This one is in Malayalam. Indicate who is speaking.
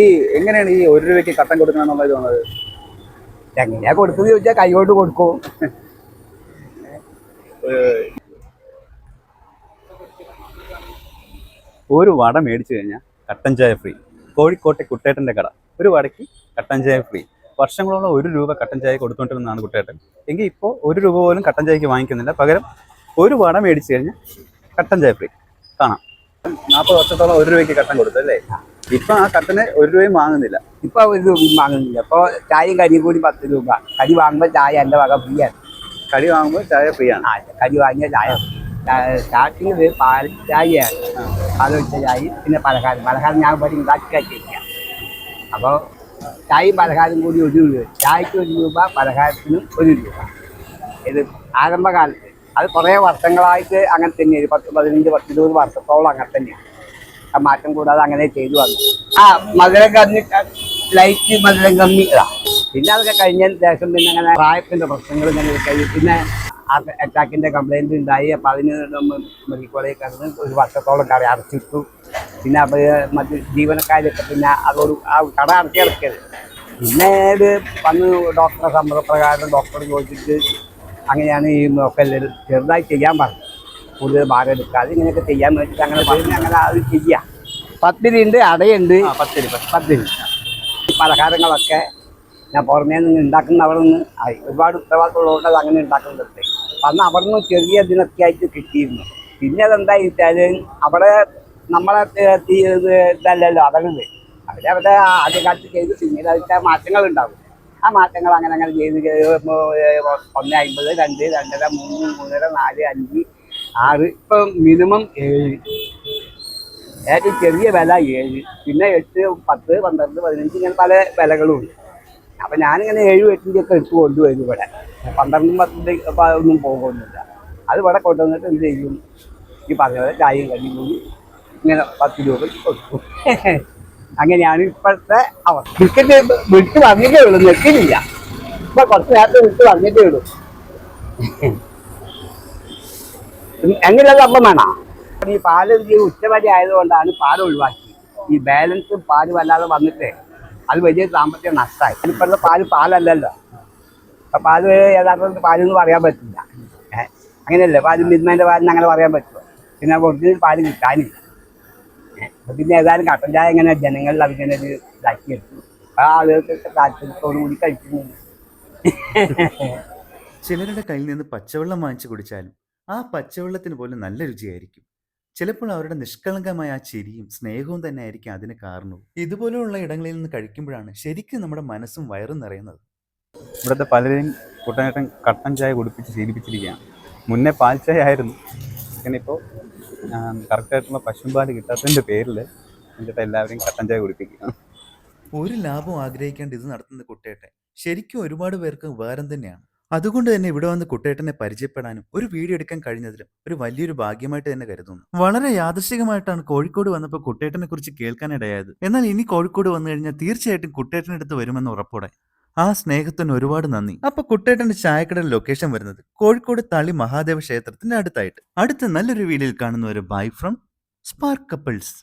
Speaker 1: ഈ എങ്ങനെയാണ് ഈ ഒരു രൂപയ്ക്ക് കട്ടൻ കൊടുക്കണം എന്നുള്ളത് വന്നത്?
Speaker 2: എങ്ങനെയാ കൊടുക്കുന്നത് ചോദിച്ചാൽ കൈകൊണ്ട് കൊടുക്കും.
Speaker 1: ഒരു വട മേടിച്ചു കഴിഞ്ഞാൽ കട്ടൻ ചായ ഫ്രീ. കോഴിക്കോട്ടെ കുട്ടേട്ടന്റെ കട. ഒരു വടയ്ക്ക് കട്ടൻ ചായ ഫ്രീ. വർഷങ്ങളോളം ഒരു രൂപ കട്ടൻ ചായ കൊടുത്തുകൊണ്ടിരുന്നതാണ് കുട്ടേട്ടൻ. എങ്കിൽ ഇപ്പോൾ ഒരു രൂപ പോലും കട്ടൻ ചായക്ക് വാങ്ങിക്കുന്നില്ല. പകരം ഒരു വട മേടിച്ചു കഴിഞ്ഞാൽ കട്ടൻ ചായ ഫ്രീ. കാണാം. നാൽപ്പത് വർഷത്തോളം ഒരു രൂപയ്ക്ക് കട്ടൻ കൊടുത്തു അല്ലേ ഇപ്പം ആ കട്ടന് ഒരു രൂപയും വാങ്ങുന്നില്ല.
Speaker 2: ഇപ്പൊ ഒരു രൂപയും വാങ്ങുന്നില്ല. ഇപ്പൊ ചായയും കരിയും കൂടി പത്ത് രൂപ. കരി വാങ്ങുമ്പോൾ ചായ എന്റെ വക ഫ്രീ ആണ്
Speaker 1: കടി വാങ്ങുമ്പോൾ ചായ ഫ്രീ ആണ്
Speaker 2: ആ കരി വാങ്ങിയ ചായ. സ്റ്റാർട്ടിങ് പാൽ ചായയാണ്. വെച്ച ചായ പിന്നെ പലഹാരം. പലഹാരം ഞാൻ ഇവിടെ ഉണ്ടാക്കി അപ്പോൾ ചായയും പലഹാരം കൂടി ഒരു രൂപ. ചായക്ക് ഒരു രൂപ പലഹാരത്തിനും ഒരു രൂപ. ഇത് ആരംഭകാലത്ത്. അത് കുറേ വർഷങ്ങളായിട്ട് അങ്ങനെ തന്നെയാണ് പത്ത് പതിനഞ്ച് പത്തിരുപത് വർഷത്തോളം അങ്ങനെ തന്നെയാണ് മാറ്റം കൂടാതെ അങ്ങനെ ചെയ്തു വന്നു. ആ മധുരം കമ്മി ലൈറ്റ് മധുരം കമ്മി പിന്നെ അതൊക്കെ കഴിഞ്ഞതിന് ശേഷം പിന്നെ അങ്ങനെ പ്രായത്തിന്റെ പ്രശ്നങ്ങൾ ഇങ്ങനെ കഴിഞ്ഞു പിന്നെ അറ്റാക്കിന്റെ കംപ്ലൈന്റ് ഉണ്ടായി. അപ്പൊ അതിന് നമ്മൾ കിടന്ന് ഒരു വർഷത്തോളം കട അടച്ചിട്ടു. പിന്നെ അപ്പൊ മറ്റ് ജീവനക്കാരൊക്കെ പിന്നെ അതോട് ആ കട അടച്ചി അടക്കരുത് പിന്നെ ഇത് വന്ന് ഡോക്ടറെ സമ്മതപ്രകാരം ഡോക്ടർ ചോദിച്ചിട്ട് അങ്ങനെയാണ് ഈ നോക്കല്ലേ ചെറുതായി ചെയ്യാൻ പറഞ്ഞത് കൂടുതൽ ഭാരം എടുക്കാതെ ഇങ്ങനെയൊക്കെ ചെയ്യാൻ വേണ്ടിയിട്ട് അങ്ങനെ പറഞ്ഞ് അങ്ങനെ അത് ചെയ്യാം. പത്തിരി ഉണ്ട് അടയുണ്ട്.
Speaker 1: പത്തിരി പത്തിരി.
Speaker 2: പലഹാരങ്ങളൊക്കെ ഞാൻ പുറമേ നിന്ന് ഉണ്ടാക്കുന്ന അവിടെ നിന്ന് ആയി. ഒരുപാട് ഉത്തരവാദിത്തമുള്ളതുകൊണ്ട് അത് അങ്ങനെ ഉണ്ടാക്കുന്നുണ്ട് അന്ന് അവിടെ നിന്ന് ചെറിയ ഇതിനൊക്കെ ആയിട്ട് കിട്ടിയിരുന്നു. പിന്നെ അതെന്തായി വെച്ചാൽ അവിടെ നമ്മളെ ഇതല്ലല്ലോ തീ- ഇത് ഇതല്ലല്ലോ അതങ്ങത് അവരെ അവരുടെ ആദ്യകാലത്ത് ചെയ്ത് പിന്നീട് അതിന്റെ മാറ്റങ്ങൾ ഉണ്ടാവും ആ മാറ്റങ്ങൾ അങ്ങനെ അങ്ങനെ ചെയ്ത് ഒന്ന് അമ്പത് രണ്ട് രണ്ടര മൂന്ന് മൂന്നര നാല് അഞ്ച് ആറ്. ഇപ്പം മിനിമം ഏഴ്. ഏറ്റവും ചെറിയ വില ഏഴ്. പിന്നെ എട്ട് പത്ത് പന്ത്രണ്ട് പതിനഞ്ച് ഇങ്ങനെ പല വിലകളും ഉണ്ട്. അപ്പം ഞാനിങ്ങനെ ഏഴും എട്ടിന്റെ ഒക്കെ എടുത്ത് കൊണ്ടുവരും ഇവിടെ. പന്ത്രണ്ടും പത്തിന്റെ ഒന്നും പോകുന്നില്ല അത് ഇവിടെ കൊണ്ടുവന്നിട്ട് എന്ത് ചെയ്യും? ഈ പറഞ്ഞ പോലെ ചായയും കഴിഞ്ഞു കൂടി ഇങ്ങനെ പത്ത് രൂപ കൊടുക്കും. അങ്ങനെയാണ് ഇപ്പോഴത്തെ അവസ്ഥ. ക്രിക്കറ്റ് വിട്ട് വന്നിട്ടേ ഉള്ളൂ നിൽക്കുന്നില്ല ഇപ്പൊ കുറച്ച് നേരത്തെ വിട്ട് വന്നിട്ടേ ഉള്ളൂ. എങ്ങനെയുള്ള അപ്പം വേണം? ഈ പാൽ ഉച്ചവരി ആയതുകൊണ്ടാണ് പാൽ ഒഴിവാക്കി ഈ ബാലൻസ് പാൽ വല്ലാതെ വന്നിട്ട് അത് വലിയ സാമ്പത്തിക നഷ്ടമായി. ഇപ്പോഴത്തെ പാൽ പാലല്ലല്ലോ. അപ്പൊ പാൽ യഥാർത്ഥത്തിൽ പാലെന്ന് പറയാൻ പറ്റില്ല. അങ്ങനെയല്ലേ? പാൽ മിൽമേന്റെ പാലിന് അങ്ങനെ പറയാൻ പറ്റുമോ? പിന്നെ ഒറിജിനൽ പാൽ കിട്ടാനില്ല. പിന്നെ ഏതായാലും കട്ടൻ ചായ ഇങ്ങനെ ജനങ്ങളിൽ അതിങ്ങനെ ഒരു ഇതാക്കി എടുത്തു. ആ ആളുകൾക്ക് താല്പര്യത്തോടു കൂടി കഴിക്കുന്നു
Speaker 3: ചിലരുടെ കയ്യിൽ നിന്ന് പച്ചവെള്ളം വാങ്ങിച്ചു കുടിച്ചാലും ആ പച്ചവെള്ളത്തിന് പോലും നല്ല രുചിയായിരിക്കും. ചിലപ്പോൾ അവരുടെ നിഷ്കളങ്കമായ ആ ചിരിയും സ്നേഹവും തന്നെ ആയിരിക്കും അതിന് കാരണവും. ഇതുപോലെയുള്ള ഇടങ്ങളിൽ നിന്ന് കഴിക്കുമ്പോഴാണ് ശരിക്കും നമ്മുടെ മനസ്സും വയറും നിറയുന്നത്.
Speaker 1: ഇവിടുത്തെ പലരെയും കുട്ടനേട്ടൻ കട്ടൻ ചായ കുടിപ്പിച്ച് ശീലിപ്പിച്ചിരിക്കുകയാണ്. മുന്നേ പാൽ ചായ ആയിരുന്നു. പിന്നെ ഇപ്പോൾ കറക്റ്റായിട്ടുള്ള പശുമ്പാൽ കിട്ടാത്തതിന്റെ പേരിൽ എന്നിട്ട് എല്ലാവരെയും കട്ടൻ ചായ കുടിപ്പിക്കുക
Speaker 3: ഒരു ലാഭം ആഗ്രഹിക്കാണ്ട് ഇത് നടത്തുന്ന കുട്ടേട്ടെ ശരിക്കും ഒരുപാട് പേർക്ക് ഉപകാരം തന്നെയാണ്. അതുകൊണ്ട് തന്നെ ഇവിടെ വന്ന് കുട്ടേട്ടനെ പരിചയപ്പെടാനും ഒരു വീഡിയോ എടുക്കാൻ കഴിഞ്ഞതിലും ഒരു വലിയൊരു ഭാഗ്യമായിട്ട് തന്നെ കരുതുന്നു. വളരെ യാദൃശികമായിട്ടാണ് കോഴിക്കോട് വന്നപ്പോൾ കുട്ടേട്ടനെ കുറിച്ച് കേൾക്കാനിടയായത്. എന്നാൽ ഇനി കോഴിക്കോട് വന്നു കഴിഞ്ഞാൽ തീർച്ചയായിട്ടും കുട്ടേട്ടനടുത്ത് വരുമെന്ന് ഉറപ്പോടെ. ആ സ്നേഹത്തിന് ഒരുപാട് നന്ദി. അപ്പൊ കുട്ടേട്ടന്റെ ചായക്കടയുടെ ലൊക്കേഷൻ വരുന്നത് കോഴിക്കോട് തളി മഹാദേവ ക്ഷേത്രത്തിന്റെ അടുത്തായിട്ട്. അടുത്ത നല്ലൊരു വീഡിയോയിൽ കാണുന്നവര് ബൈ ഫ്രം സ്പാർക്ക് കപ്പിൾസ്